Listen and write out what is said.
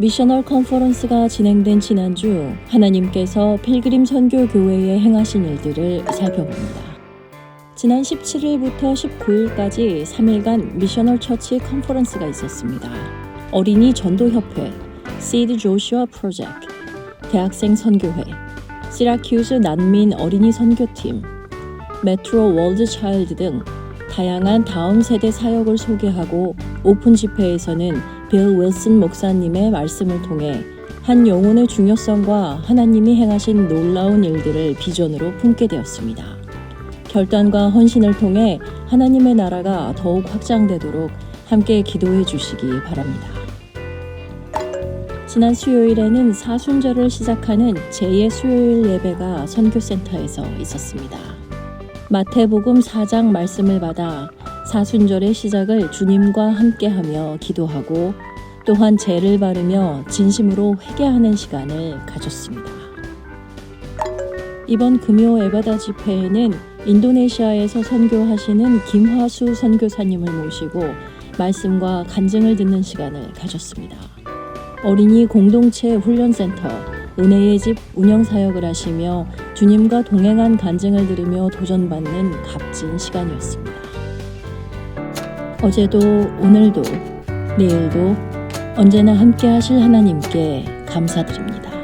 미셔널 컨퍼런스가 진행된 지난주 하나님께서 필그림 선교 교회에 행하신 일들을 살펴봅니다. 지난 17일부터 19일까지 3일간 미셔널 처치 컨퍼런스가 있었습니다. 어린이 전도협회, 시드 조슈아 프로젝트, 대학생 선교회, 시라큐스 난민 어린이 선교팀, 메트로 월드 차일드 등 다양한 다음 세대 사역을 소개하고 오픈 집회에서는 빌 윌슨 목사님의 말씀을 통해 한 영혼의 중요성과 하나님이 행하신 놀라운 일들을 비전으로 품게 되었습니다. 결단과 헌신을 통해 하나님의 나라가 더욱 확장되도록 함께 기도해 주시기 바랍니다. 지난 수요일에는 사순절을 시작하는 제2의 수요일 예배가 선교센터에서 있었습니다. 마태복음 4장 말씀을 받아 사순절의 시작을 주님과 함께하며 기도하고 또한 죄를 바르며 진심으로 회개하는 시간을 가졌습니다. 이번 금요 에바다 집회에는 인도네시아에서 선교하시는 김화수 선교사님을 모시고 말씀과 간증을 듣는 시간을 가졌습니다. 어린이 공동체 훈련센터 은혜의 집 운영 사역을 하시며 주님과 동행한 간증을 들으며 도전받는 값진 시간이었습니다. 어제도 오늘도 내일도 언제나 함께 하실 하나님께 감사드립니다.